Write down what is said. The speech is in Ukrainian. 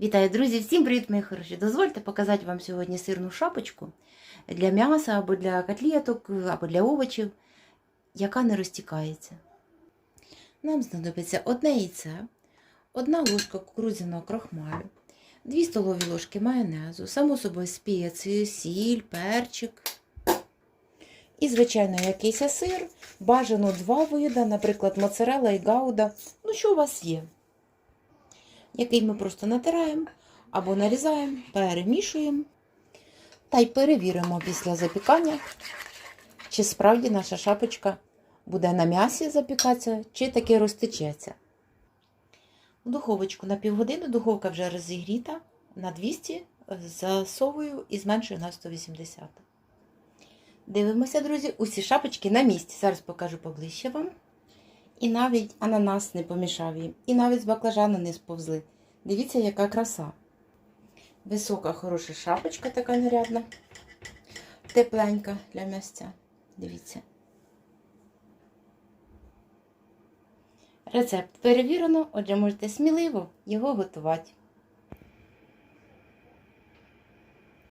Вітаю, друзі! Всім привіт, мої хороші! Дозвольте показати вам сьогодні сирну шапочку для м'яса або для котлеток, або для овочів, яка не розтікається. Нам знадобиться одне яйце, одна ложка кукурудзяного крохмалю, 2 столові ложки майонезу, само собою спеції, сіль, перчик. І, звичайно, якийсь сир, бажано два вида, наприклад, моцарелла і гауда. Ну, що у вас є? Який ми просто натираємо або нарізаємо, перемішуємо та й перевіримо після запікання, чи справді наша шапочка буде на м'ясі запікатися, чи таки розтечеться. В духовочку на півгодини духовка вже розігріта на 200, засовую і зменшую на 180. Дивимося, друзі, усі шапочки на місці. Зараз покажу поближче вам. І навіть ананас не помішав їм, і навіть з баклажана не сповзли. Дивіться, яка краса. Висока, хороша шапочка така нарядна, тепленька для м'ясця. Дивіться. Рецепт перевірено, отже, можете сміливо його готувати.